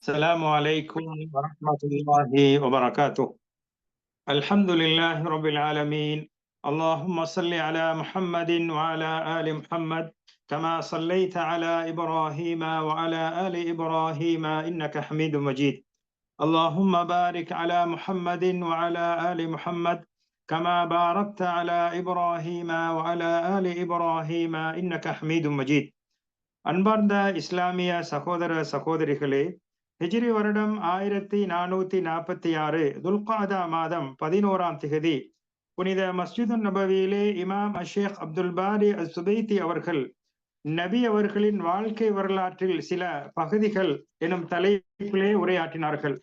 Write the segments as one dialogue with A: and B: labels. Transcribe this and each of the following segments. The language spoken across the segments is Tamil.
A: السلام عليكم ورحمة الله وبركاته الحمد لله رب العالمين اللهم صل على محمد وعلى آل محمد كما صليت على إبراهيم وعلى آل إبراهيم إنك حميد مجيد اللهم بارك على محمد وعلى آل محمد كما باركت على إبراهيم وعلى آل إبراهيم إنك حميد مجيد அன்பார்ந்த இஸ்லாமிய சகோதர சகோதரிகளே ஹிஜ்ரி வருடம் ஆயிரத்தி நானூத்தி நாற்பத்தி ஆறு துல்காதா மாதம் பதினோராம் திகதி புனித மஸ்ஜிது நபவியிலே இமாம் அஷேக் அப்துல் பாரி அல் சுபைத்தி அவர்கள் நபி அவர்களின் வாழ்க்கை வரலாற்றில் சில பகுதிகள் எனும் தலைப்பிலே உரையாற்றினார்கள்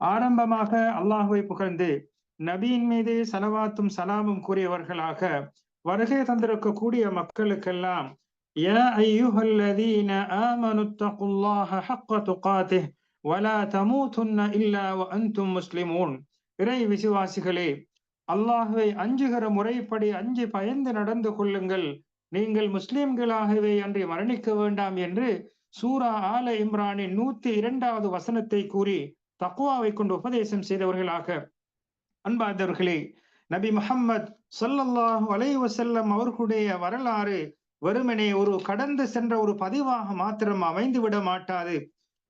A: ஆரம்பமாக அல்லாஹுவை புகழ்ந்து நபியின் மீது சலவாத்தும் சலாமும் கூறியவர்களாக வருகை தந்திருக்கக்கூடிய மக்களுக்கெல்லாம் يا أيها الذين آمنوا اتقوا الله حق تقاته வலா தமு துன்ன இல்லா அந்தும் முஸ்லிமூன். இறை விசுவாசிகளே அல்லாஹுவை அஞ்சுகிற முறைப்படி அஞ்சு பயந்து நடந்து கொள்ளுங்கள். நீங்கள் முஸ்லிம்களாகவே அன்றி மரணிக்க வேண்டாம் என்று சூரா ஆல இம்ரானின் நூத்தி இரண்டாவது வசனத்தை கூறி தக்குவாவை கொண்டு உபதேசம் செய்தவர்களாக. அன்பாதவர்களே நபி முகம்மது சொல்லல்லாஹ் வலை வசல்லம் அவர்களுடைய வரலாறு வெறுமனே ஒரு கடந்து சென்ற ஒரு பதிவாக மாத்திரம் அமைந்து விட மாட்டாது.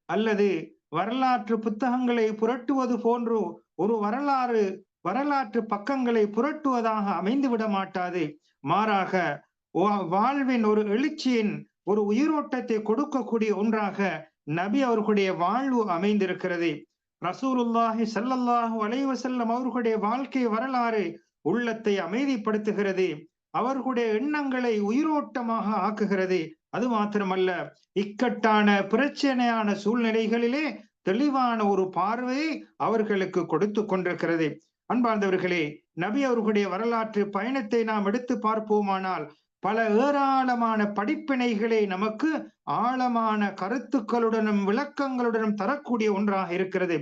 A: அல்லது வரலாற்று புத்தகங்களை புரட்டுவது போன்று ஒரு வரலாறு வரலாற்று பக்கங்களை புரட்டுவதாக அமைந்து விட மாட்டாது. மாறாக வாழ்வின் ஒரு எழுச்சியின் ஒரு உயிரோட்டத்தை கொடுக்கக்கூடிய ஒன்றாக நபி அவர்களுடைய வாழ்வு அமைந்திருக்கிறது. ரசூலுல்லாஹி சல்லல்லாஹு அலைவசல்லம் அவர்களுடைய வாழ்க்கை வரலாறு உள்ளத்தை அமைதிப்படுத்துகிறது. அவர்களுடைய எண்ணங்களை உயிரோட்டமாக ஆக்குகிறது. அது மாத்திரமல்ல இக்கட்டான பிரச்சனையான சூழ்நிலைகளிலே தெளிவான ஒரு பார்வையை அவர்களுக்கு கொடுத்து கொண்டிருக்கிறது. அன்பார்ந்தவர்களே நபி அவர்களுடைய வரலாற்று பயணத்தை நாம் எடுத்து பார்ப்போமானால் பல ஏராளமான படிப்பினைகளை நமக்கு ஆழமான கருத்துக்களுடனும் விளக்கங்களுடனும் தரக்கூடிய ஒன்றாக இருக்கிறது.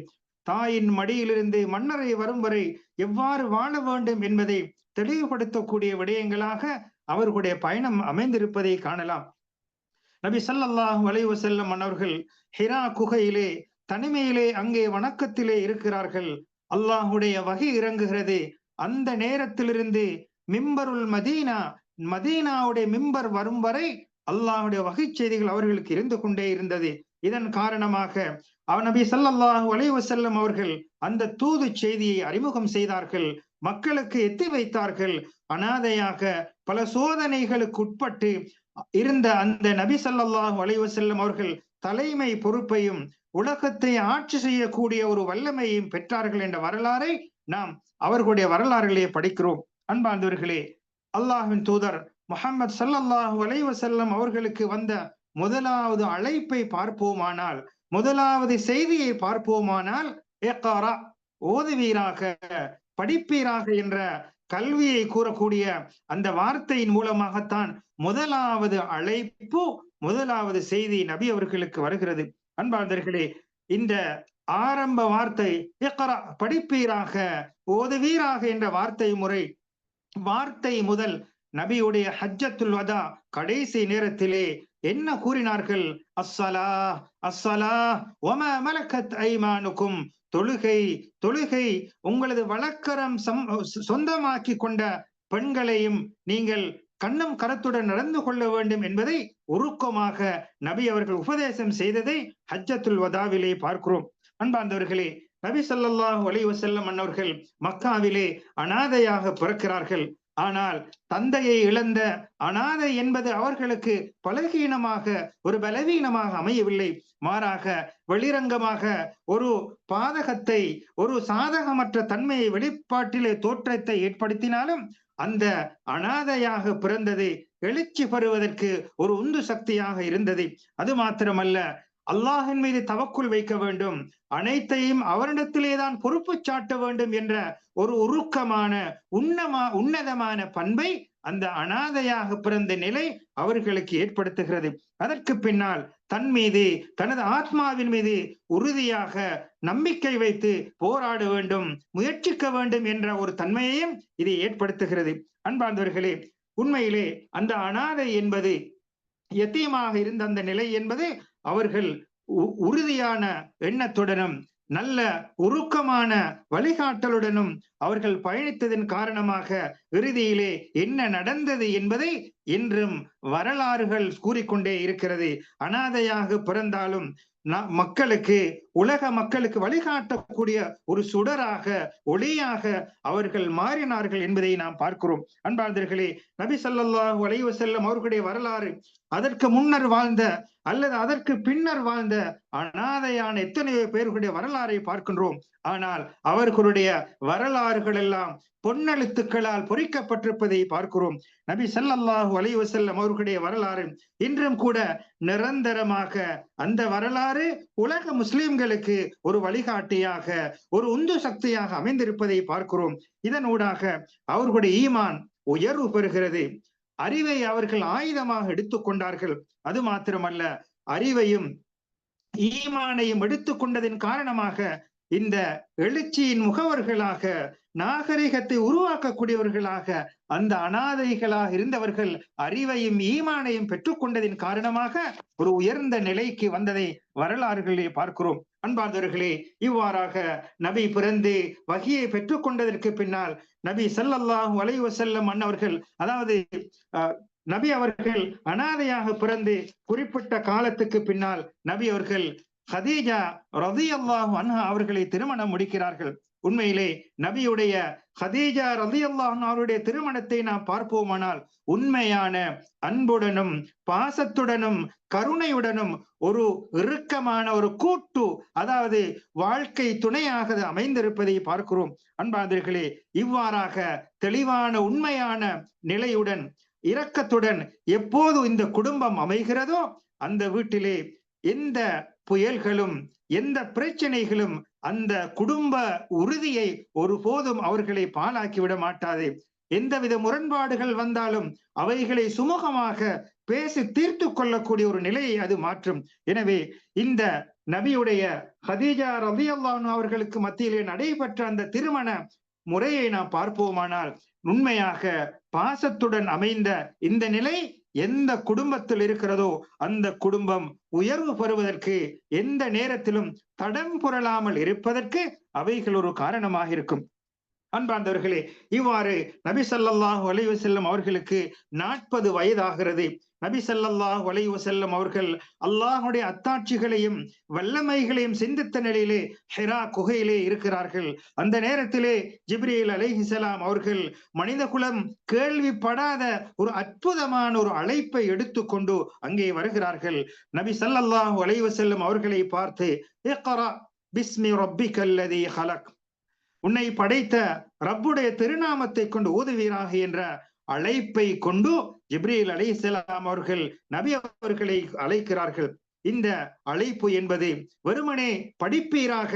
A: தாயின் மடியிலிருந்து மன்னரை வரும் வரை எவ்வாறு வாழ வேண்டும் என்பதை தெளிவுபடுத்தக்கூடிய விடயங்களாக அவர்களுடைய பயணம் அமைந்திருப்பதை காணலாம். நபி சல்லாஹ் வலைவு செல்லும் மன்னர்கள் ஹிரா குகையிலே தனிமையிலே அங்கே வணக்கத்திலே இருக்கிறார்கள். அல்லாஹுடைய வகை இறங்குகிறது. அந்த நேரத்திலிருந்து மிம்பருள் மதீனா மதீனாவுடைய மிம்பர் வரும் வரை அல்லாஹுடைய வகை செய்திகள் அவர்களுக்கு இருந்து கொண்டே இருந்தது. இதன் காரணமாக அவ நபி சல்லாஹூ வளைவு செல்லும் அவர்கள் அந்த தூது செய்தியை அறிமுகம் செய்தார்கள். மக்களுக்கு எத்தி வைத்தார்கள். அனாதையாக பல சோதனைகளுக்கு உட்பட்டு இருந்த அந்த நபி சல்லாஹூ அலைவசல்லம் அவர்கள் தலைமை பொறுப்பையும் உலகத்தை ஆட்சி செய்யக்கூடிய ஒரு வல்லமையையும் பெற்றார்கள் என்ற வரலாறை நாம் அவர்களுடைய வரலாறுகளே படிக்கிறோம். அன்பார்ந்தவர்களே அல்லாஹின் தூதர் முகமது சல்லல்லாஹூ அலைவசல்லம் அவர்களுக்கு வந்த முதலாவது அழைப்பை பார்ப்போமானால் முதலாவது செய்தியை பார்ப்போமானால் ஏக்காரா ஓதுவீராக படிப்பீராக என்ற கல்வியை கூறக்கூடிய அந்த வார்த்தையின் மூலமாகத்தான் முதலாவது அழைப்பு முதலாவது செய்தி நபி அவர்களுக்கு வருகிறது. அன்பார்ந்தர்களே இந்த ஆரம்ப வார்த்தை படிப்பீராக ஓதுவீராக என்ற வார்த்தை முறை வார்த்தை முதல் நபியுடைய ஹஜ்ஜத்துல் வதா கடைசி நேரத்திலே என்ன கூறினார்கள்? அஸ்ஸலா அஸ்ஸலா ஒம மலக்கத் ஐமானுக்கும் தொழுகை தொழுகை உங்களது வழக்கரம் சொந்தமாக்கி கொண்ட பெண்களையும் நீங்கள் கண்ணம் கரத்துடன் நடந்து கொள்ள வேண்டும் என்பதை உருக்கமாக நபி அவர்கள் உபதேசம் செய்ததை ஹஜ்ஜத்துல் வதாவிலே பார்க்கிறோம். அன்பார்ந்தவர்களே நபி சொல்லாஹு ஒலை வசல்லம் அன்னவர்கள் மக்காவிலே அனாதையாக பிறக்கிறார்கள். ஆனால் தந்தையை இழந்த அனாதை என்பது அவர்களுக்கு பலகீனமாக ஒரு பலவீனமாக அமையவில்லை. மாறாக வெளிரங்கமாக ஒரு பாதகத்தை ஒரு சாதகமற்ற தன்மையை வெளிப்பாட்டிலே தோற்றத்தை ஏற்படுத்தினாலும் அந்த அனாதையாக பிறந்தது எழுச்சி பெறுவதற்கு ஒரு உந்து சக்தியாக இருந்தது. அது மாத்திரமல்ல அல்லாஹின் மீது தவக்குள் வைக்க வேண்டும். அனைத்தையும் அவரிடத்திலேதான் பொறுப்பு சாட்ட வேண்டும் என்ற ஒரு உருக்கமான உன்னமா உன்னதமான பண்பை அந்த அனாதையாக பிறந்த நிலை அவர்களுக்கு ஏற்படுத்துகிறது. அதற்கு பின்னால் தன் மீது தனது ஆத்மாவின் மீது உறுதியாக நம்பிக்கை வைத்து போராட வேண்டும் முயற்சிக்க வேண்டும் என்ற ஒரு தன்மையையும் இது ஏற்படுத்துகிறது. அன்பார்ந்தவர்களே உண்மையிலே அந்த அனாதை என்பது எத்தியமாக இருந்த அந்த நிலை என்பது அவர்கள் உறுதியான எண்ணத்துடனும் நல்ல உருக்கமான வழிகாட்டலுடனும் அவர்கள் பயணித்ததன் காரணமாக இறுதியிலே என்ன நடந்தது என்பதை இன்றும் வரலாறுகள் கூறிக்கொண்டே இருக்கிறது. அனாதையாக பிறந்தாலும் மக்களுக்கு உலக மக்களுக்கு வழிகாட்டக்கூடிய ஒரு சுடராக ஒளியாக அவர்கள் மாறினார்கள் என்பதை நாம் பார்க்கிறோம். அன்பார்ந்தர்களே நபி சல்லாஹூ அலைவசல்லம் அவர்களுடைய வரலாறு அதற்கு முன்னர் வாழ்ந்த அல்லது அதற்கு பின்னர் வாழ்ந்த அனாதையான எத்தனையோ பேர்களுடைய வரலாறை பார்க்கின்றோம். ஆனால் அவர்களுடைய வரலாறுகள் எல்லாம் பொன்னெழுத்துக்களால் பொறிக்கப்பட்டிருப்பதை பார்க்கிறோம். நபி சல்லாஹு அலைவ செல்லம் அவர்களுடைய வரலாறு இன்றும் கூட நிரந்தரமாக அந்த வரலாறு உலக முஸ்லிம்களுக்கு ஒரு வழிகாட்டியாக ஒரு உந்து சக்தியாக அமைந்திருப்பதை பார்க்கிறோம். இதனூடாக அவர்களுடைய ஈமான் உயர்வு பெறுகிறது. அறிவை அவர்கள் ஆயுதமாக எடுத்துக்கொண்டார்கள் அது மாத்திரமல்ல அறிவையும் ஈமானையும் எடுத்துக்கொண்டதின் காரணமாக இந்த எழுச்சியின் முகவர்களாக நாகரிகத்தை உருவாக்கக்கூடியவர்களாக அந்த அனாதைகளாக இருந்தவர்கள் அறிவையும் ஈமானையும் பெற்றுக்கொண்டதின் காரணமாக ஒரு உயர்ந்த நிலைக்கு வந்ததை வரலாறுகளிலே பார்க்கிறோம். அன்பார்ந்தவர்களே இவ்வாறாக நபி பிறந்து வகியை பெற்றுக்கொண்டதற்கு பின்னால் நபி சல்லல்லாஹு அலைவ செல்லம் அன்னவர்கள் அதாவது நபி அவர்கள் அனாதையாக பிறந்து குறிப்பிட்ட காலத்துக்கு பின்னால் நபி அவர்கள் ஹதீஜா ரதி அல்லாஹு அன்ஹா அவர்களை திருமணம் முடிக்கிறார்கள். உண்மையிலே நபியுடைய ஹதீஜா ரதி அல்லாஹ் திருமணத்தை நாம் பார்ப்போமானால் உண்மையான அன்புடனும் பாசத்துடனும் கருணையுடனும் ஒரு இறுக்கமான ஒரு கூட்டு அதாவது வாழ்க்கை துணையாக அமைந்திருப்பதை பார்க்கிறோம். அன்பாந்தர்களே இவ்வாறாக தெளிவான உண்மையான நிலையுடன் இரக்கத்துடன் எப்போது இந்த குடும்பம் அமைகிறதோ அந்த வீட்டிலே எந்த புயல்களும் எந்த பிரச்சனைகளும் அந்த குடும்ப உறுதியை ஒருபோதும் அவர்களை பாலாக்கி விட மாட்டாது. எந்தவித முரண்பாடுகள் வந்தாலும் அவைகளை சுமூகமாக பேசி தீர்த்து கொள்ளக்கூடிய ஒரு நிலையை அது மாற்றும். எனவே இந்த நபியுடைய ஹதீஜா ரவி அல்லானு அவர்களுக்கு மத்தியிலே நடைபெற்ற அந்த திருமண முறையை நாம் பார்ப்போமானால் உண்மையாக பாசத்துடன் அமைந்த இந்த நிலை எந்த குடும்பத்தில் இருக்கிறதோ அந்த குடும்பம் உயர்வு பெறுவதற்கு எந்த நேரத்திலும் தடம் புரளாமல் இருப்பதற்கு அவைகள் ஒரு காரணமாக இருக்கும். அன்பார்ந்தவர்களே இவ்வாறு நபி சல்லாஹூ அலைவசல்லம் செல்லும் அவர்களுக்கு நாற்பது வயதாகிறது. நபி சல்லாஹ் வலைவு செல்லும் அவர்கள் அல்லாஹுடைய அத்தாட்சிகளையும் வல்லமைகளையும் சிந்தித்த நிலையிலே ஹெரா குகையிலே இருக்கிறார்கள். அந்த நேரத்திலே ஜிப்ரீல் அலைஹிசலாம் அவர்கள் மனித குலம் கேள்விப்படாத ஒரு அற்புதமான ஒரு அழைப்பை எடுத்துக்கொண்டு அங்கே வருகிறார்கள். நபி சல்லல்லாஹு வலைவு செல்லும் அவர்களை பார்த்து பிஸ்மி ரப்பி கல்லதி ஹலக். உன்னை படைத்த ரப்புடைய திருநாமத்தை கொண்டு ஓதுவீராக என்ற அழைப்பை கொண்டு ஜிப்ரீல் அலை அவர்கள் நபி அவர்களை அழைக்கிறார்கள். இந்த அழைப்பு என்பது வெறுமனே படிப்பீராக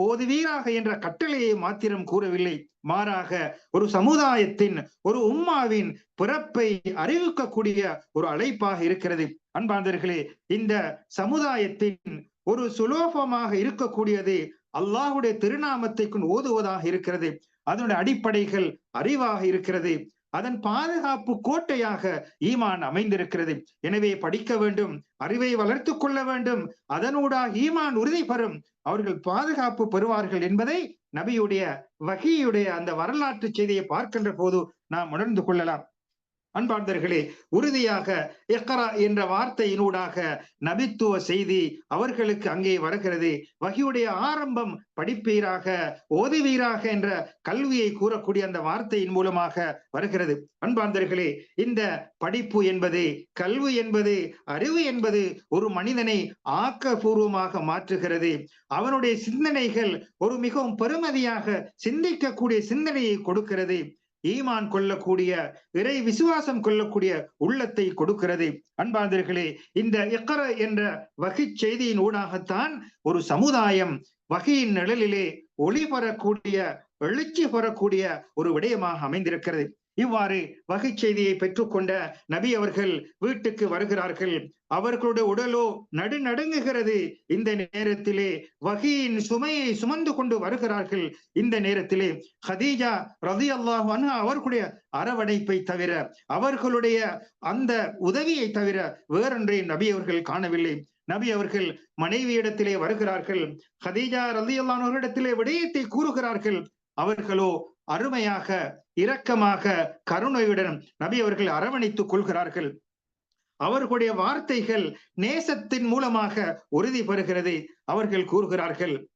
A: ஓதுவீராக என்ற கட்டளையை மாத்திரம் கூறவில்லை. மாறாக ஒரு சமுதாயத்தின் ஒரு உம்மாவின் பிறப்பை அறிவிக்கக்கூடிய ஒரு அழைப்பாக இருக்கிறது. அன்பாந்தர்களே இந்த சமுதாயத்தின் ஒரு சுலோபமாக இருக்கக்கூடியது அல்லாஹுடைய திருநாமத்தை கொண்டு ஓதுவதாக இருக்கிறது. அதனுடைய அடிப்படைகள் அறிவாக இருக்கிறது. அதன் பாதுகாப்பு கோட்டையாக ஈமான் அமைந்திருக்கிறது. எனவே படிக்க வேண்டும் அறிவை வளர்த்து கொள்ள வேண்டும். அதனூடாக ஈமான் உறுதி பெறும். அவர்கள் பாதுகாப்பு பெறுவார்கள் என்பதை நபியுடைய வகையுடைய அந்த வரலாற்று செய்தியை பார்க்கின்ற போது நாம் உணர்ந்து கொள்ளலாம். அன்பார்ந்தர்களே உறுதியாக எக்கரா என்ற வார்த்தையினூடாக நபித்துவ செய்தி அவர்களுக்கு அங்கே வருகிறது. வகையுடைய ஆரம்பம் படிப்பீராக ஓதுவீராக என்ற கல்வியை கூறக்கூடிய அந்த வார்த்தையின் மூலமாக வருகிறது. அன்பார்ந்தர்களே இந்த படிப்பு என்பது கல்வி என்பது அறிவு என்பது ஒரு மனிதனை ஆக்கபூர்வமாக மாற்றுகிறது. அவனுடைய சிந்தனைகள் ஒரு மிகவும் பெருமதியாக சிந்திக்கக்கூடிய சிந்தனையை கொடுக்கிறது. ஈமான் கொள்ளக்கூடிய இறை விசுவாசம் கொள்ளக்கூடிய உள்ளத்தை கொடுக்கிறது. அன்பாந்தர்களே இந்த எக்கர என்ற வகை செய்தியின் ஊடாகத்தான் ஒரு சமுதாயம் வகையின் நிழலிலே ஒளி பெறக்கூடிய எழுச்சி பெறக்கூடிய ஒரு விடயமாக அமைந்திருக்கிறது. இவ்வாறு வகை செய்தியை பெற்றுக்கொண்ட நபி அவர்கள் வீட்டுக்கு வருகிறார்கள். அவர்களுடைய உடலோ நடுநடுங்குகிறது இந்த நேரத்திலே வகையின் சுமையை சுமந்து கொண்டு வருகிறார்கள். இந்த நேரத்திலே ஹதீஜா ரதி அல்லாஹ் அவர்களுடைய அரவணைப்பை தவிர அவர்களுடைய அந்த உதவியை தவிர வேறொன்றை நபி அவர்கள் காணவில்லை. நபி அவர்கள் மனைவியிடத்திலே வருகிறார்கள். ஹதீஜா ரலியல்லானவர்களிடத்திலே விடயத்தை கூறுகிறார்கள். அவர்களோ அருமையாக இரக்கமாக கருணையுடன் நபி அவர்கள் அரவணைத்துக் கொள்கிறார்கள். அவர்களுடைய வார்த்தைகள் நேசத்தின் மூலமாக உறுதி பெறுகிறது அவர்கள் கூறுகிறார்கள்.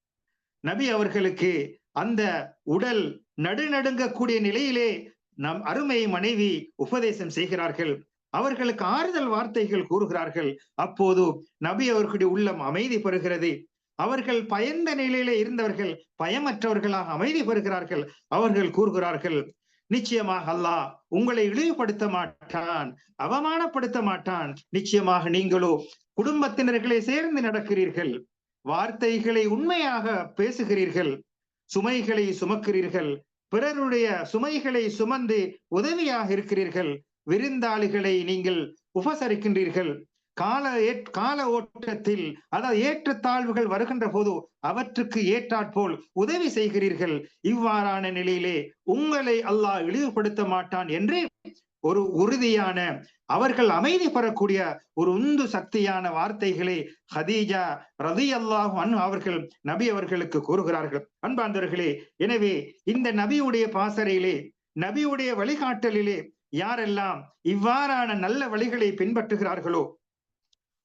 A: நபி அவர்களுக்கு அந்த உடல் நடுநடுங்கக்கூடிய நிலையிலே நம் அருமை மனைவி உபதேசம் செய்கிறார்கள். அவர்களுக்கு ஆறுதல் வார்த்தைகள் கூறுகிறார்கள். அப்போது நபி அவர்களுடைய உள்ளம் அமைதி பெறுகிறது. அவர்கள் பயந்த நிலையிலே இருந்தவர்கள் பயமற்றவர்களாக அமைதி பெறுகிறார்கள். அவர்கள் கூறுகிறார்கள் நிச்சயமாக அல்லாஹ் உங்களை இழிவுபடுத்த மாட்டான் அவமானப்படுத்த மாட்டான். நிச்சயமாக நீங்களோ குடும்பத்தினர்களை சேர்ந்து நடக்கிறீர்கள் வார்த்தைகளை உண்மையாக பேசுகிறீர்கள் சுமைகளை சுமக்கிறீர்கள் பிறருடைய சுமைகளை சுமந்து உதவியாக இருக்கிறீர்கள் விருந்தாளிகளை நீங்கள் உபசரிக்கின்றீர்கள். கால கால ஓட்டத்தில் அதாவது ஏற்றத்தாழ்வுகள் வருகின்ற போது அவற்றுக்கு ஏற்றாற்போல் உதவி செய்கிறீர்கள். இவ்வாறான நிலையிலே உங்களை அல்லாஹ் இழிவுபடுத்த மாட்டான் என்று ஒரு உறுதியான அவர்கள் அமைதி பெறக்கூடிய ஒரு உந்து சக்தியான வார்த்தைகளை ஹதீஜா ரதி அல்லாஹ் அவர்கள் நபி அவர்களுக்கு கூறுகிறார்கள். அன்பாந்தவர்களே எனவே இந்த நபியுடைய பாசறையிலே நபியுடைய வழிகாட்டலிலே யாரெல்லாம் இவ்வாறான நல்ல வழிகளை பின்பற்றுகிறார்களோ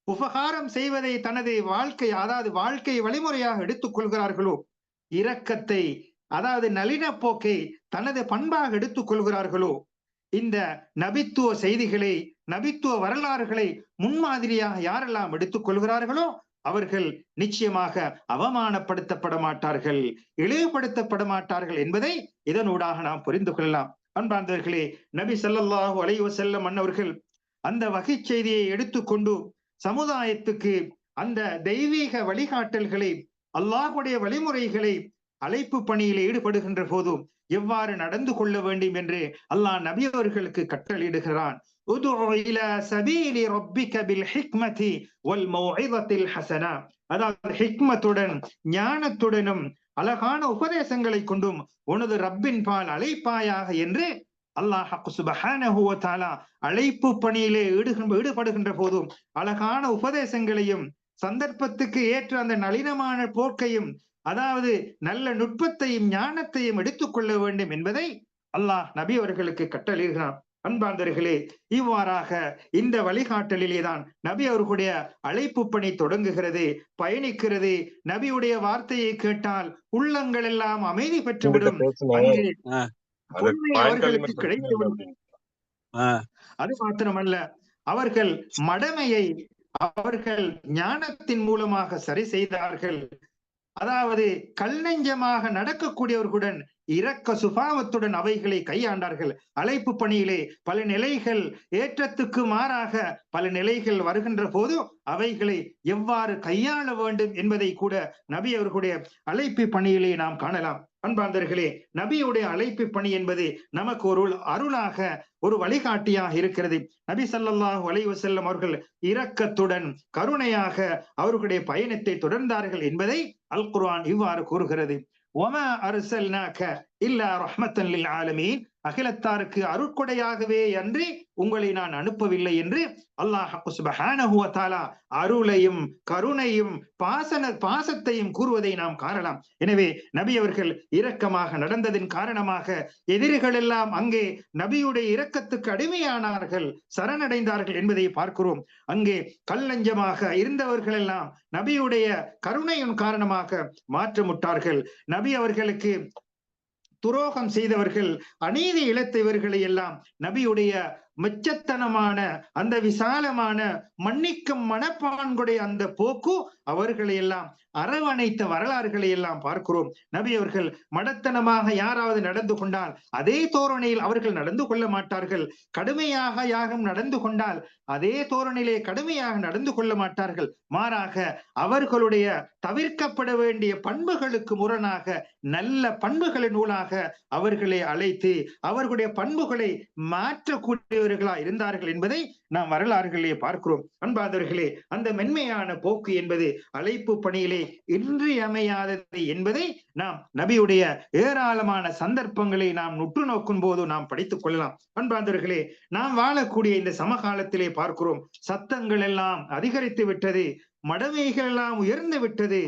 A: உபகாரம் செய்வதை தனது வாழ்க்கை அதாவது வாழ்க்கை வழிமுறையாக எடுத்துக் கொள்கிறார்களோ? இரக்கத்தை அதாவது நளின போக்கை தனது பண்பாக எடுத்துக் கொள்கிறார்களோ? இந்த நபித்துவ செய்திகளை நபித்துவ வரலாறுகளை முன்மாதிரியாக யாரெல்லாம் எடுத்துக் கொள்கிறார்களோ அவர்கள் நிச்சயமாக அவமானப்படுத்தப்பட மாட்டார்கள் இழிவுபடுத்தப்பட மாட்டார்கள் என்பதை இதனூடாக நாம் புரிந்து கொள்ளலாம். அன்பார்ந்தவர்களே நபி சல்லாஹூ அலைவசல்லம் வஸல்லம் அன்னவர்கள் அந்த வகை செய்தியை எடுத்துக்கொண்டு சமுதாயத்துக்கு அந்த தெய்வீக வழிகாட்டல்களை அல்லாஹுடைய வழிமுறைகளை அழைப்பு பணியில் ஈடுபடுகின்ற போதும் எவ்வாறு நடந்து கொள்ள வேண்டும் என்று அல்லாஹ் நபி அவர்களுக்கு கட்டளிடுகிறான் அதாவது ஹிக்மத்துடன் ஞானத்துடனும் அழகான உபதேசங்களை கொண்டும் உனது ரப்பின் பால் அழைப்பாயாக என்று அல்லாஹ் சுபஹானஹு தஆலா அழைப்பு பணியிலே ஈடுபடுகின்ற போதும் அழகான உபதேசங்களையும் சந்தர்ப்பத்துக்கு ஏற்ற அந்த நளினமான போக்கையும் அதாவது நல்ல நுட்பத்தையும் ஞானத்தையும் எடுத்துக்கொள்ள வேண்டும் என்பதை அல்லாஹ் நபி அவர்களுக்கு கட்டளிடுகிறான் அன்பாந்தர்களே இவ்வாறாக இந்த வழிகாட்டலிலே தான் நபி அவர்களுடைய அழைப்பு பணி தொடங்குகிறது பயணிக்கிறது. நபியுடைய வார்த்தையை கேட்டால் உள்ளங்கள் எல்லாம் அமைதி பெற்றுவிடும். அது மாத்திரமல்ல அவர்கள் மடமையை அவர்கள் ஞானத்தின் மூலமாக சரி செய்தார்கள். அதாவது கல்நெஞ்சமாக நடக்கக்கூடியவர்களுடன் இரக்க சுபாவத்துடன் அவைகளை கையாண்டார்கள். அழைப்பு பணியிலே பல நிலைகள் ஏற்றத்துக்கு மாறாக பல நிலைகள் வருகின்ற போது அவைகளை எவ்வாறு கையாள வேண்டும் என்பதை கூட நபி அவர்களுடைய அழைப்பு பணியிலே நாம் காணலாம். அன்பாந்தர்களே நபியுடைய அழைப்பு பணி என்பது நமக்கு ஒரு அருளாக ஒரு வழிகாட்டியாக இருக்கிறது. நபி சல்லாஹூ அலைவசல்லம் அவர்கள் இரக்கத்துடன் கருணையாக அவர்களுடைய பயணத்தை தொடர்ந்தார்கள் என்பதை அல் குர்ஆன் இவ்வாறு கூறுகிறது. ஒம அருசல்னாக்க இல்லா ரஹ்மத்தன் லில் ஆலமீன். அகிலத்தாருக்கு அருட்கொடையாகவே அன்றி உங்களை நான் அனுப்பவில்லை என்று அல்லாஹ் அருளையும் கருணையும் பாசன பாசத்தையும் கூறுவதை நாம் காணலாம். எனவே நபி அவர்கள் இரக்கமாக நடந்ததின் காரணமாக எதிரிகள் எல்லாம் அங்கே நபியுடைய இரக்கத்துக்கு அடிமையானார்கள் சரணடைந்தார்கள் என்பதை பார்க்கிறோம். அங்கே கல்லஞ்சமாக இருந்தவர்கள் எல்லாம் நபியுடைய கருணையின் காரணமாக மாற்றமுட்டார்கள் நபி அவர்களுக்கு துரோகம் செய்தவர்கள் அநீதி இழைத்தவர்களை எல்லாம் நபியுடைய மெச்சத்தனமான அந்த விசாலமான மன்னிக்கும் மனப்பான்குடைய அந்த போக்கு அவர்களை எல்லாம் அரவணைத்த வரலாறுகளை எல்லாம் பார்க்கிறோம். நபி அவர்கள் மடத்தனமாக யாராவது நடந்து கொண்டால் அதே தோரணையில் அவர்கள் நடந்து கொள்ள மாட்டார்கள். கடுமையாக யாகம் நடந்து கொண்டால் அதே தோரணையிலே கடுமையாக நடந்து கொள்ள மாட்டார்கள். மாறாக அவர்களுடைய தவிர்க்கப்பட வேண்டிய பண்புகளுக்கு முரணாக நல்ல பண்புகளின் நூலாக அவர்களை அழைத்து அவர்களுடைய பண்புகளை மாற்றக்கூடியவர்களா இருந்தார்கள் என்பதை நாம் வரலாறுகளிலே பார்க்கிறோம். அன்பாதவர்களே அந்த மென்மையான போக்கு என்பது அழைப்பு பணியிலே இன்றியமையாதது என்பதை நாம் நபியுடைய ஏராளமான சந்தர்ப்பங்களை நாம் உற்று நோக்கும் போது நாம் படித்துக் கொள்ளலாம். அன்பாந்தவர்களே நாம் வாழக்கூடிய இந்த சமகாலத்திலே பார்க்கிறோம். சத்தங்கள் எல்லாம் அதிகரித்து விட்டது. மடமைகள் எல்லாம் உயர்ந்து விட்டது.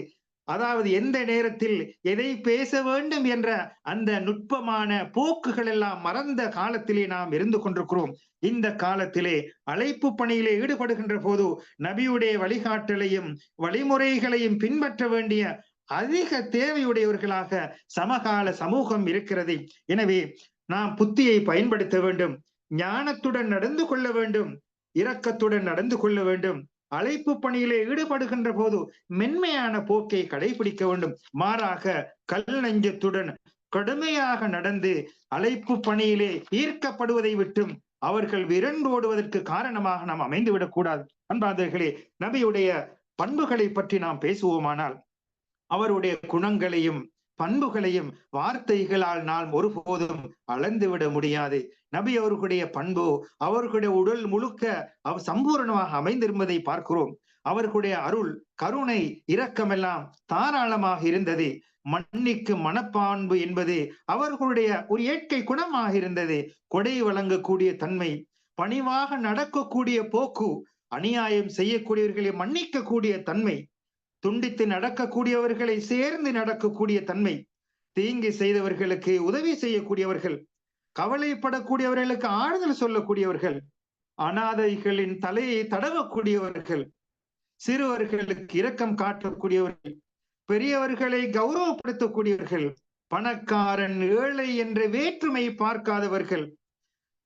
A: அதாவது எந்த நேரத்தில் எதை பேச வேண்டும் என்ற அந்த நுட்பமான போக்குகள் எல்லாம் மறந்த காலத்திலே நாம் இருந்து கொண்டிருக்கிறோம். இந்த காலத்திலே அழைப்பு பணியிலே ஈடுபடுகின்ற போது நபியுடைய வழிகாட்டலையும் வழிமுறைகளையும் பின்பற்ற வேண்டிய அதிக தேவையுடையவர்களாக சமகால சமூகம் இருக்கிறது. எனவே நாம் புத்தியை பயன்படுத்த வேண்டும். ஞானத்துடன் நடந்து கொள்ள வேண்டும். இரக்கத்துடன் நடந்து கொள்ள வேண்டும். அழைப்பு பணியிலே ஈடுபடுகின்ற போது மென்மையான போக்கை கடைபிடிக்க வேண்டும். மாறாக கல் நெஞ்சத்துடன் கடுமையாக நடந்து அழைப்பு பணியிலே ஈர்க்கப்படுவதை விட்டும் அவர்கள் விரண்டோடுவதற்கு காரணமாக நாம் அமைந்துவிடக் கூடாது அன்பாதர்களே நபியுடைய பண்புகளை பற்றி நாம் பேசுவோமானால் அவருடைய குணங்களையும் பண்புகளையும் வார்த்தைகளால் நாம் ஒருபோதும் அளந்துவிட முடியாது. நபி அவர்களுடைய பண்பு அவர்களுடைய உடல் முழுக்க அவ சம்பூர்ணமாக அமைந்திருப்பதை பார்க்கிறோம். அவர்களுடைய அருள் கருணை இரக்கமெல்லாம் தாராளமாக இருந்தது. மன்னிக்கு மனப்பான்பு என்பது அவர்களுடைய ஒரு இயற்கை குணமாக இருந்தது. கொடை வழங்கக்கூடிய தன்மை பணிவாக நடக்கக்கூடிய போக்கு அநியாயம் செய்யக்கூடியவர்களை மன்னிக்கக்கூடிய தன்மை துண்டித்து நடக்கக்கூடியவர்களை சேர்ந்து நடக்கக்கூடிய தன்மை தீங்கு செய்தவர்களுக்கு உதவி செய்யக்கூடியவர்கள் கவலைப்படக்கூடியவர்களுக்கு ஆறுதல் சொல்லக்கூடியவர்கள் அனாதைகளின் தலையை தடவக்கூடியவர்கள் சிறுவர்களுக்கு இரக்கம் காட்டக்கூடியவர்கள் பெரியவர்களை கௌரவப்படுத்தக்கூடியவர்கள் பணக்காரன் ஏழை என்ற வேற்றுமை பார்க்காதவர்கள்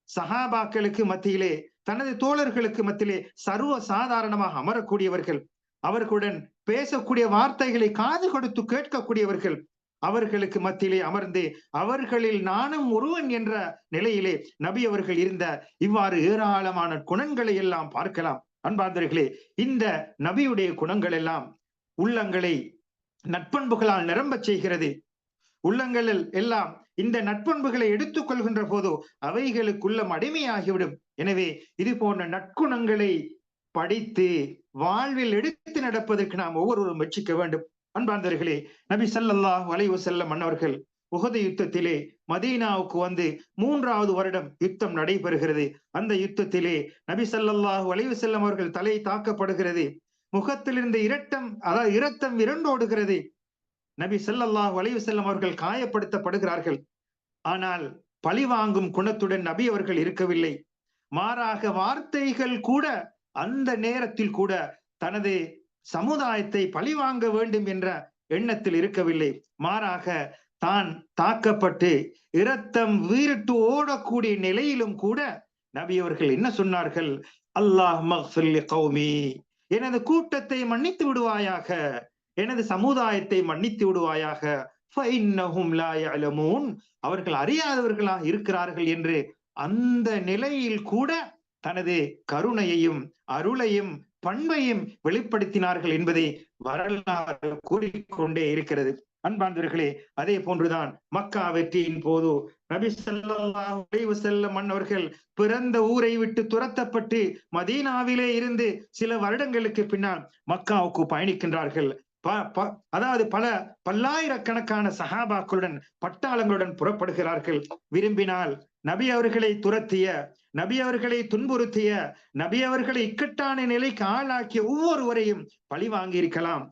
A: சகாபாக்களுக்கு மத்தியிலே தனது தோழர்களுக்கு மத்தியிலே சர்வ சாதாரணமாக அமரக்கூடியவர்கள் அவர்களுடன் பேசக்கூடிய வார்த்தைகளை காது கொடுத்து கேட்கக்கூடியவர்கள் அவர்களுக்கு மத்தியிலே அமர்ந்து அவர்களில் நானும் ஒருவன் என்ற நிலையிலே நபி அவர்கள் இருந்த இவ்வாறு ஏராளமான குணங்களை எல்லாம் பார்க்கலாம். அன்பார்ந்தர்களே இந்த நபியுடைய குணங்கள் எல்லாம் உள்ளங்களை நட்பண்புகளால் நிரம்ப செய்கிறது. உள்ளங்களில் எல்லாம் இந்த நட்பண்புகளை எடுத்துக் கொள்கின்ற போதோ அவைகளுக்குள்ள அடிமையாகிவிடும். எனவே இது போன்ற நற்குணங்களை படித்து வாழ்வில் எடுத்து நடப்பதற்கு நாம் ஒவ்வொருவரும் முயற்சிக்க வேண்டும். அன்பார்ந்தவர்களே நபி சல்லாஹ் வலைவு செல்லம் மன்னவர்கள் உகது யுத்தத்திலே மதீனாவுக்கு வந்து மூன்றாவது வருடம் யுத்தம் நடைபெறுகிறது. அந்த யுத்தத்திலே நபி ஸல்லல்லாஹு வலைவு செல்லம் அவர்கள் தலை தாக்கப்படுகிறது. முகத்திலிருந்து இரட்டம் அதாவது இரத்தம் இரண்டோடுகிறது நபி ஸல்லல்லாஹு வலைவு செல்லம் அவர்கள் காயப்படுத்தப்படுகிறார்கள். ஆனால் பழி வாங்கும் குணத்துடன் நபி அவர்கள் இருக்கவில்லை. மாறாக வார்த்தைகள் கூட அந்த நேரத்தில் கூட தனது சமுதாயத்தை பழிவாங்க வேண்டும் என்ற எண்ணத்தில் இருக்கவில்லை. மாறாக தான் தாக்கப்பட்டு இரத்தம் வீரிட்டு ஓடக்கூடிய நிலையிலும் கூட நபி அவர்கள் என்ன சொன்னார்கள்? அல்லாஹ் கௌமி. எனது கூட்டத்தை மன்னித்து விடுவாயாக. எனது சமுதாயத்தை மன்னித்து விடுவாயாக. அவர்கள் அறியாதவர்களாக இருக்கிறார்கள் என்று அந்த நிலையில் கூட தனது கருணையையும் அருளையும் பண்பையும் வெளிப்படுத்தினார்கள் என்பதை வரலாறு கூறிக்கொண்டே இருக்கிறது. அன்பாந்தர்களே அதே போன்றுதான் மக்கா வெற்றியின் போது நபி ஸல்லல்லாஹு செல்லம் மன்னவர்கள் பிறந்த ஊரை விட்டு துரத்தப்பட்டு மதீனாவிலே இருந்து சில வருடங்களுக்கு பின்னால் மக்காவுக்கு பயணிக்கின்றார்கள். அதாவது பல பல்லாயிரக்கணக்கான சஹாபாக்களுடன் பட்டாளங்களுடன் புறப்படுகிறார்கள். விரும்பினால் நபி அவர்களை துரத்திய நபி அவர்களை துன்புறுத்திய நபி அவர்களை இக்கட்டான நிலைக்கு ஆளாக்கிய ஒவ்வொருவரையும் பழி வாங்கியிருக்கலாம்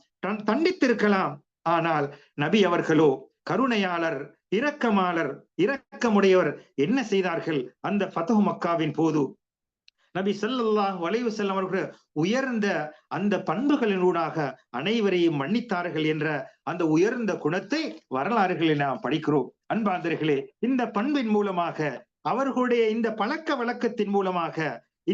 A: தண்டித்திருக்கலாம். ஆனால் நபி அவர்களோ கருணையாளர் இரக்கமாளர் இரக்கமுடையவர் என்ன செய்தார்கள்? அந்த பதகு மக்காவின் போது நபி ஸல்லல்லாஹு வளைவு செல்லம் அவர்கள் உயர்ந்த அந்த பண்புகளினூடாக அனைவரையும் மன்னித்தார்கள் என்ற அந்த உயர்ந்த குணத்தை வரலாறுகளில் நாம் படிக்கிறோம். அன்பாந்தர்களே இந்த பண்பின் மூலமாக அவர்களுடைய இந்த பழக்க வழக்கத்தின் மூலமாக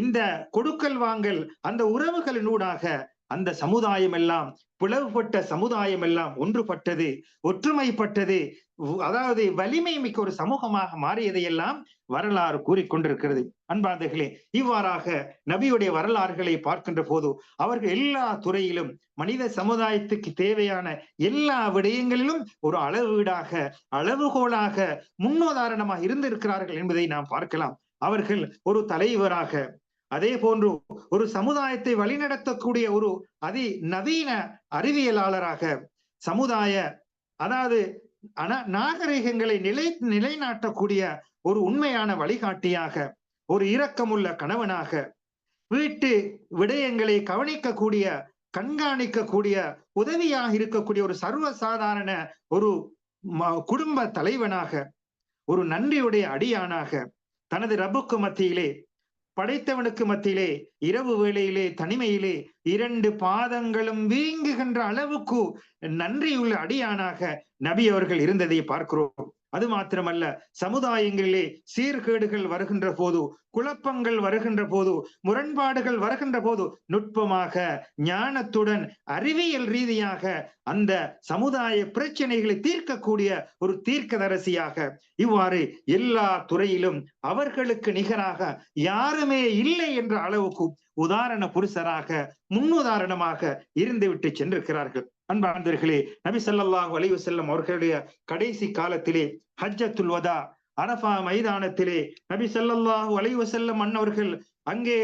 A: இந்த கொடுக்கல் வாங்கல் அந்த உறவுகளினூடாக அந்த சமுதாயம் எல்லாம் பிளவுபட்ட சமுதாயம் எல்லாம் ஒன்றுபட்டது ஒற்றுமைப்பட்டது அதாவது வலிமை மிக்க ஒரு சமூகமாக மாறியதையெல்லாம் வரலாறு கூறிக்கொண்டிருக்கிறது அன்பார்ந்தர்களே இவ்வாறாக நபியுடைய வரலாறுகளை பார்க்கின்ற போது அவர்கள் எல்லா துறையிலும் மனித சமுதாயத்துக்கு தேவையான எல்லா விடயங்களிலும் ஒரு அளவீடாக அளவுகோலாக முன்னுதாரணமாக இருந்திருக்கிறார்கள் என்பதை நாம் பார்க்கலாம். அவர்கள் ஒரு தலைவராக அதே போன்று ஒரு சமுதாயத்தை வழிநடத்தக்கூடிய ஒரு அதி நவீன அறிவியலாளராக சமுதாய அதாவது நாகரிகங்களை நிலை நிலைநாட்டக்கூடிய ஒரு உண்மையான வழிகாட்டியாக ஒரு இரக்கமுள்ள கணவனாக வீட்டு விடயங்களை கவனிக்கக்கூடிய கண்காணிக்கக்கூடிய உதவியாக இருக்கக்கூடிய ஒரு சர்வசாதாரண ஒரு குடும்ப தலைவனாக ஒரு நன்றியுடைய அடியானாக தனது ரப்புக்கு மத்தியிலே படைத்தவனுக்கு மத்தியிலே இரவு வேளையிலே தனிமையிலே இரண்டு பாதங்களும் வீங்குகின்ற அளவுக்கு நன்றியுள்ள அடியானாக நபி அவர்கள் இருந்ததை பார்க்கிறோம். அது மாத்திரமல்ல சமுதாயங்களிலே சீர்கேடுகள் வருகின்ற போது குழப்பங்கள் வருகின்ற போது முரண்பாடுகள் வருகின்ற போது நுட்பமாக ஞானத்துடன் அறிவியல் ரீதியாக அந்த சமுதாய பிரச்சனைகளை தீர்க்கக்கூடிய ஒரு தீர்க்கதரசியாக இவ்வாறு எல்லா துறையிலும் அவர்களுக்கு நிகராக யாருமே இல்லை என்ற அளவுக்கு உதாரண புருஷராக முன்னுதாரணமாக இருந்துவிட்டு சென்றிருக்கிறார்கள். அன்பார்ந்தர்களே நபி சல்லாஹூ அலைவு செல்லம் அவர்களுடைய கடைசி காலத்திலே ஹஜ்ஜத்துல் வதா அரபா மைதானத்திலே நபி சல்லாஹூ அலைவு செல்லம் அன்னவர்கள் அங்கே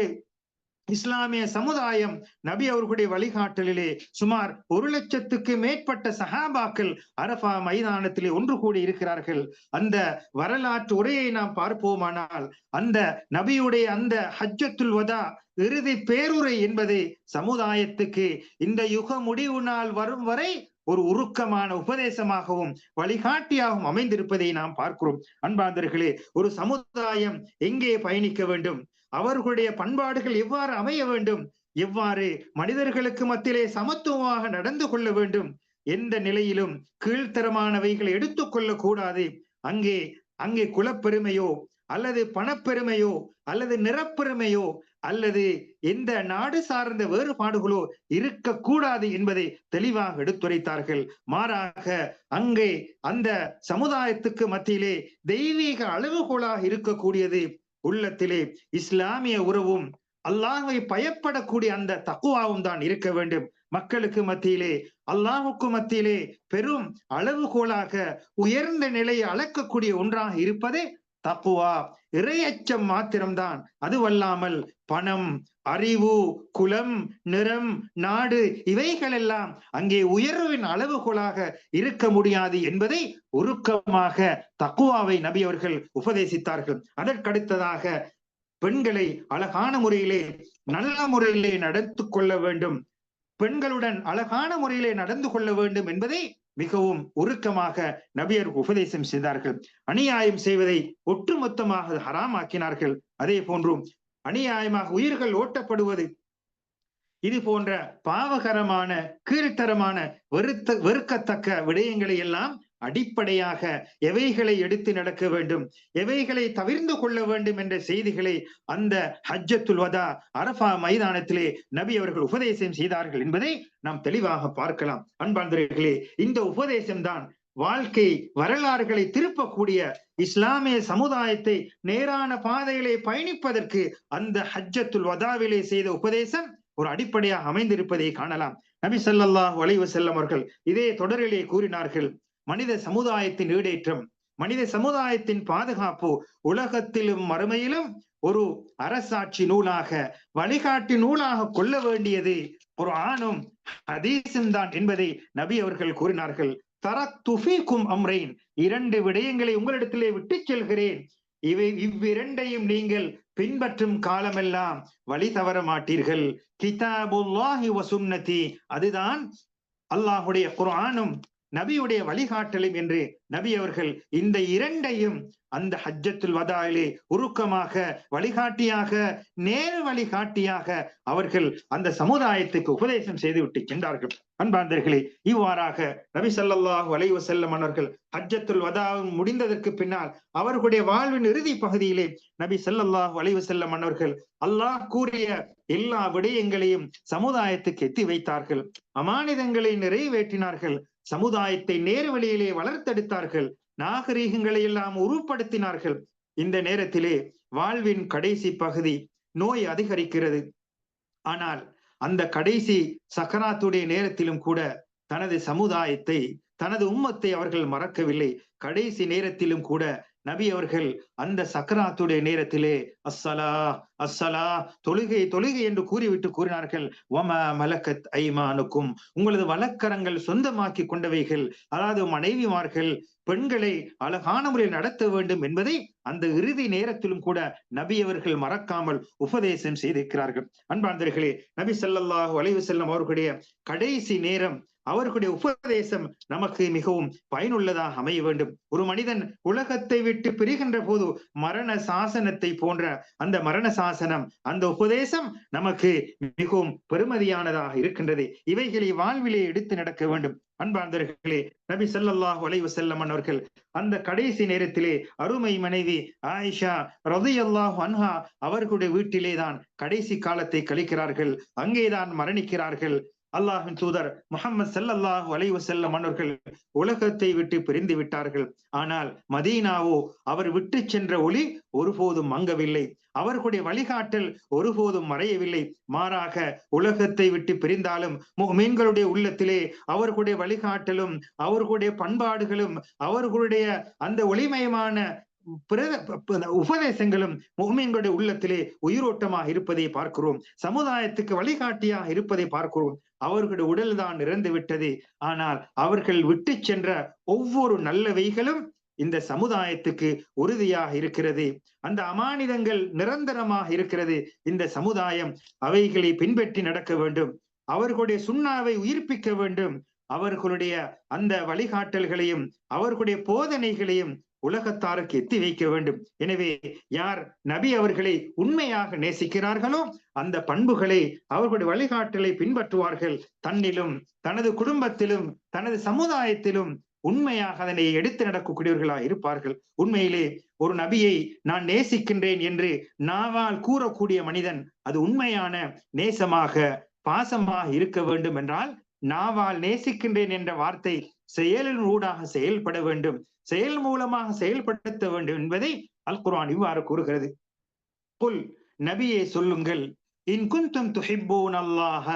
A: இஸ்லாமிய சமுதாயம் நபி அவர்களுடைய வழிகாட்டலிலே சுமார் ஒரு லட்சத்துக்கு மேற்பட்ட சஹாபாக்கள் அரபா மைதானத்திலே ஒன்று கூடி இருக்கிறார்கள். அந்த வரலாற்று உரையை நாம் பார்ப்போமானால் அந்த நபியுடைய அந்த ஹஜ்ஜத்துல் வதா இறுதி பேருரை என்பது சமுதாயத்துக்கு இந்த யுக முடிவு நாள் வரும் வரை ஒரு உருக்கமான உபதேசமாகவும் வழிகாட்டியாகவும் அமைந்திருப்பதை நாம் பார்க்கிறோம். அன்பாந்தர்களே ஒரு சமுதாயம் எங்கே பயணிக்க வேண்டும்? அவர்களுடைய பண்பாடுகள் எவ்வாறு அமைய வேண்டும்? எவ்வாறு மனிதர்களுக்கு மத்தியிலே சமத்துவமாக நடந்து கொள்ள வேண்டும்? எந்த நிலையிலும் கீழ்த்தரமானவைகளை எடுத்துக்கொள்ள கூடாது அங்கே அங்கே குலப்பெருமையோ அல்லது பணப்பெருமையோ அல்லது நிறப்பெருமையோ அல்லது எந்த நாடு சார்ந்த வேறுபாடுகளோ இருக்கக்கூடாது என்பதை தெளிவாக எடுத்துரைத்தார்கள். மாறாக அங்கே அந்த சமுதாயத்துக்கு மத்தியிலே தெய்வீக அளவுகோலாக இருக்கக்கூடியது உள்ளத்திலே இஸ்லாமிய உறவும் அல்லாஹை பயப்படக்கூடிய அந்த தக்குவாவும் தான் இருக்க வேண்டும். மக்களுக்கு மத்தியிலே அல்லாஹுக்கு மத்தியிலே பெரும் அளவுகோலாக உயர்ந்த நிலையை அளக்கக்கூடிய ஒன்றாக இருப்பதே தப்புவா? இறையச்சம் மாத்திரம்தான். அதுவல்லாமல் பணம் அறிவு குலம் நிறம் நாடு இவைகளெல்லாம் அங்கே உயர்வின் அளவுகோலாக இருக்க முடியாது என்பதை உருக்கமாக தக்குவாவை நபி அவர்கள் உபதேசித்தார்கள். அதற்கடுத்ததாக பெண்களை அழகான முறையிலே நல்ல முறையிலே நடந்து கொள்ள வேண்டும். பெண்களுடன் அழகான முறையிலே நடந்து கொள்ள வேண்டும் என்பதை மிகவும் உருக்கமாக நபியர் உபதேசம் செய்தார்கள். அநியாயம் செய்வதை ஒட்டுமொத்தமாக ஹராமாக்கினார்கள். அதே போன்றும் அநியாயமாக உயிர்கள் ஓட்டப்படுவது இது போன்ற பாவகரமான கீழ்த்தரமான வெறுத்த வெறுக்கத்தக்க விடயங்களை எல்லாம் அடிப்படையாக எவைகளை எடுத்து நடக்க வேண்டும் எவைகளை தவிர்ந்து கொள்ள வேண்டும் என்ற செய்திகளை அந்த ஹஜ்ஜத்துல் வதா அரபா மைதானத்திலே நபி அவர்கள் உபதேசம் செய்தார்கள் என்பதை நாம் தெளிவாக பார்க்கலாம். அன்பாந்தர்களே இந்த உபதேசம் தான் வாழ்க்கை வரலாறுகளை திருப்பக்கூடிய இஸ்லாமிய சமுதாயத்தை நேரான பாதையிலே பயணிப்பதற்கு அந்த ஹஜ்ஜத்துல் வதாவிலே செய்த உபதேசம் ஒரு அடிப்படையாக அமைந்திருப்பதை காணலாம். நபி சல்லாஹ் வளைவு செல்லம் அவர்கள் இதே தொடரிலே கூறினார்கள் மனித சமுதாயத்தின் ஈடேற்றம் மனித சமுதாயத்தின் பாதுகாப்பு உலகத்திலும் மறுமையிலும் ஒரு அரசாட்சி நூலாக வழிகாட்டி நூலாக கொள்ள வேண்டியது ஒரு ஆணும் அதீசம் தான் என்பதை நபி அவர்கள் கூறினார்கள். தரத்துஃபீக்கும் அம்ரைன். இரண்டு விடயங்களை உங்களிடத்திலே விட்டு செல்கிறேன். இவை இவ்விரண்டையும் நீங்கள் பின்பற்றும் காலமெல்லாம் வழி தவற மாட்டீர்கள். கிதாபுல்லாஹி வசுன்னதி அதுதான் அல்லாஹுடைய குரானும் நபியுடைய வழிகாட்டலும் என்று நபி அவர்கள் இந்த இரண்டையும் அந்த ஹஜ்ஜத்துல் வதாயிலே உருக்கமாக வழிகாட்டியாக நேர் வழிகாட்டியாக அவர்கள் அந்த சமுதாயத்துக்கு உபதேசம் செய்துவிட்டு சென்றார்கள் அன்பாந்தர்களே இவ்வாறாக நபி சல்லாஹூ அலைவ செல்லம் அவர்கள் ஹஜ்ஜத்துல் வதாவும் முடிந்ததற்கு பின்னால் அவர்களுடைய வாழ்வின் இறுதி பகுதியிலே நபி சல்லாஹூ அலைவ செல்லம் அவர்கள் அல்லாஹ் கூறிய எல்லா விடயங்களையும் சமுதாயத்துக்கு எத்தி வைத்தார்கள். அமானிதங்களை நிறைவேற்றினார்கள். சமுதாயத்தை நேர் வழியிலே வளர்த்தெடுத்தார்கள். நாகரீகங்களை எல்லாம் உருப்படுத்தினார்கள். இந்த நேரத்திலே வாழ்வின் கடைசி பகுதி நோய் அதிகரிக்கிறது. ஆனால் அந்த கடைசி சக்கராத்துடைய நேரத்திலும் கூட தனது சமுதாயத்தை தனது உம்மத்தை அவர்கள் மறக்கவில்லை. கடைசி நேரத்திலும் கூட நபி அவர்கள் அந்த சக்கராத்துடைய நேரத்திலே அஸ்ஸலா அஸ்ஸலா தொழுகை தொழுகை என்று கூறிவிட்டு கூறினார்கள். வம மலக்கத் ஐமானுக்கும் உங்களது வழக்கரங்கள் சொந்தமாக்கி கொண்டவைகள் அதாவது மனைவிமார்கள் பெண்களை அழகான முறையில் நடத்த வேண்டும் என்பதை அந்த இறுதி நேரத்திலும் கூட நபி அவர்கள் மறக்காமல் உபதேசம் செய்திருக்கிறார்கள். அன்பாந்தர்களே நபி செல்லல்லாஹ் அலைஹி செல்லம் அவர்களுடைய கடைசி நேரம் அவர்களுடைய உபதேசம் நமக்கு மிகவும் பயனுள்ளதாக அமைய வேண்டும். ஒரு மனிதன் உலகத்தை விட்டு பிரிகின்ற போது மரண சாசனத்தை போன்ற அந்த மரண சாசனம் அந்த உபதேசம் நமக்கு மிகவும் பெருமதியானதாக இருக்கின்றது. இவைகளை வாழ்விலே எடுத்து நடக்க வேண்டும். அன்பார்ந்தர்களே நபி சல்லாஹ் வலைவு வஸல்லம் அவர்கள் அந்த கடைசி நேரத்திலே அருமை மனைவி ஆயிஷா ரலியல்லாஹு அன்ஹா அவர்களுடைய வீட்டிலே தான் கடைசி காலத்தை கழிக்கிறார்கள். அங்கேதான் மரணிக்கிறார்கள். அல்லாஹின் தூதர் முகமது ஸல்லல்லாஹு அலைஹி செல்ல மன்னர்கள் உலகத்தை விட்டு பிரிந்து விட்டார்கள். ஆனால் மதீனாவோ அவர் விட்டு சென்ற ஒளி ஒருபோதும் மங்கவில்லை. அவர்களுடைய வழிகாட்டல் ஒருபோதும் மறையவில்லை. மாறாக உலகத்தை விட்டு பிரிந்தாலும் மீன்களுடைய உள்ளத்திலே அவர்களுடைய வழிகாட்டலும் அவர்களுடைய பண்பாடுகளும் அவர்களுடைய அந்த ஒளிமயமான உபதேசங்களும் முகமீன்களுடைய உள்ளத்திலே உயிரோட்டமாக இருப்பதை பார்க்கிறோம். சமுதாயத்துக்கு வழிகாட்டியாக இருப்பதை பார்க்கிறோம். அவர்களுடைய உடல் தான் இறந்து விட்டது. ஆனால் அவர்கள் விட்டு சென்ற ஒவ்வொரு நல்லவைகளும் இந்த சமுதாயத்துக்கு உறுதியாக இருக்கிறது. அந்த அமானிதங்கள் நிரந்தரமாக இருக்கிறது. இந்த சமுதாயம் அவைகளை பின்பற்றி நடக்க வேண்டும். அவர்களுடைய சுண்ணாவை உயிர்ப்பிக்க வேண்டும். அவர்களுடைய அந்த வழிகாட்டல்களையும் அவர்களுடைய போதனைகளையும் உலகத்தாருக்கு எத்தி வைக்க வேண்டும். எனவே யார் நபி அவர்களை உண்மையாக நேசிக்கிறார்களோ அந்த பண்புகளை அவர்களுடைய வழிகாட்டலை பின்பற்றுவார்கள். தன்னிலும் தனது குடும்பத்திலும் தனது சமுதாயத்திலும் உண்மையாக அதனை எடுத்து நடக்கக்கூடியவர்களாக இருப்பார்கள். உண்மையிலே ஒரு நபியை நான் நேசிக்கின்றேன் என்று நாவால் கூறக்கூடிய மனிதன் அது உண்மையான நேசமாக பாசமாக இருக்க வேண்டும் என்றால் நாவால் நேசிக்கின்றேன் என்ற வார்த்தை செயலின் ஊடாக செயல்பட வேண்டும். செயல் மூலமாக செயல்படுத்த வேண்டும் என்பதை அல் குர்ஆன் இவ்வாறு கூறுகிறது. புல் நபியே சொல்லுங்கள் இன் குந்தும் துஹிப்பூன் அல்லாஹ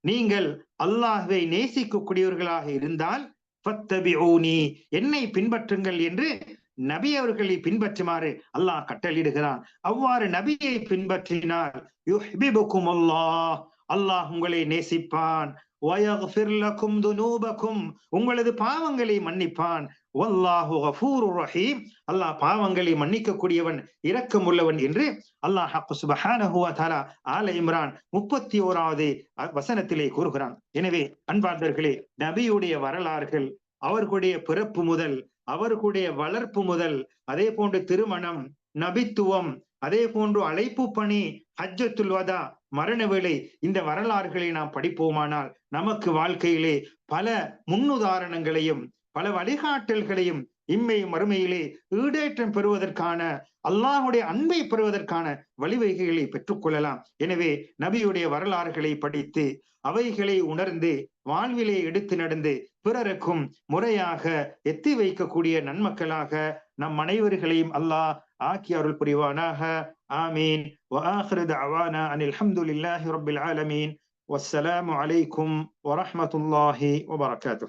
A: நீங்கள் அல்லாஹுவை நேசிக்கக்கூடியவர்களாக இருந்தால் ஃபத்தபிஊனி என்னை பின்பற்றுங்கள் என்று நபி அவர்களை பின்பற்றுமாறு அல்லாஹ் கட்டளிடுகிறான் அவ்வாறு நபியை பின்பற்றினால் யுஹ்பிபுக்கும் அல்லாஹ் அல்லாஹ் உங்களை நேசிப்பான். உங்களது பாவங்களை மன்னிப்பான். வல்லாஹு ஹஃபூரு ரஹீம். அல்லாஹ் பாவங்களை மன்னிக்கக்கூடியவன் இரக்கம் உள்ளவன் என்று அல்லாஹ் சுபஹானஹு ஆல இம்ரான் முப்பத்தி ஓராவது வசனத்திலே கூறுகிறான். எனவே அன்பார்ந்தர்களே நபியுடைய வரலாறுகள் அவர்களுடைய பிறப்பு முதல் அவர்களுடைய வளர்ப்பு முதல் அதே போன்று திருமணம் நபித்துவம் அதே போன்று அழைப்பு பணி ஹஜ்ஜத்துல் வதா மரண வேலை இந்த வரலாறுகளை நாம் படிப்போமானால் நமக்கு வாழ்க்கையிலே பல முன்னுதாரணங்களையும் பல வழிகாட்டல்களையும் இம்மை மறுமையிலே ஈடேற்றம் பெறுவதற்கான அல்லாஹுடைய அன்பை பெறுவதற்கான வழிவகைகளை பெற்றுக்கொள்ளலாம் எனவே நபியுடைய வரலாறுகளை படித்து அவைகளை உணர்ந்து வாழ்விலே எடுத்து நடந்து பிறருக்கும் முறையாக எத்தி வைக்கக்கூடிய நன்மக்களாக நம் அனைவர்களையும் அல்லாஹ் ஆக்கி அருள் புரிவானாக. ஆமீன். அனில் அஹமதுல்லாஹி ரபில் ஆலமீன். வசலாம் வரமத்துல்லாஹி வபரகாத்து